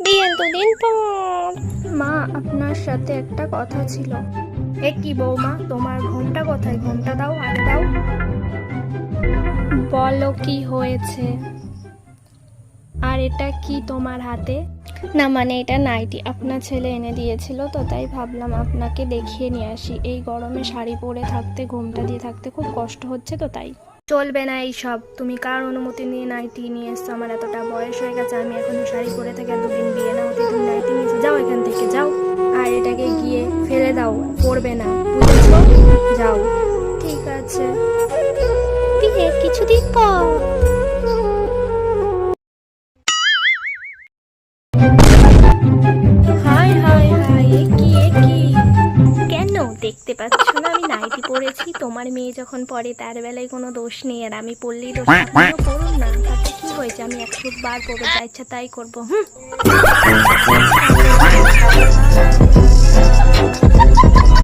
বিয়ে দুদিন পর। মা আপনার সাথে একটা কথা ছিল। এ কি বৌমা তোমার ঘোমটা কোথায়? ঘোমটা দাও আগে দাও। বলো কি হয়েছে? আর এটা কি তোমার হাতে? না মানে এটা নাইটি আপনার ছেলে এনে দিয়েছিল তো তাই ভাবলাম আপনাকে দেখিয়ে নিয়ে আসি। এই গরমে শাড়ি পরে থাকতে ঘোমটা দিয়ে থাকতে খুব কষ্ট হচ্ছে তো তাই। চলবে না এই সব তুমি কার অনুমতি নিয়ে নাইটি নিয়ে এসছো? আমার এতটা বয়স হয়ে গেছে, আমি এখনও শাড়ি পরে থেকে দুদিন বিয়ে না হতে তুমি নাইটি নিয়ে। যাও এখান থেকে, যাও। আর এটাকে গিয়ে ফেলে দাও পড়বে না। বুঝেছ? যাও। ঠিক আছে। বিয়ে কিছুদিন পর। হাই নাইটি পরেছি তোমার মেয়ে যখন পরে তার বেলায় কোনো দোষ নেই। আর আমি পড়লেই দোষ আপনিও পড়ুন না। তাতে কি হয়েছে? আমি একশো বার পড়ব যা ইচ্ছা তাই করব। হুম।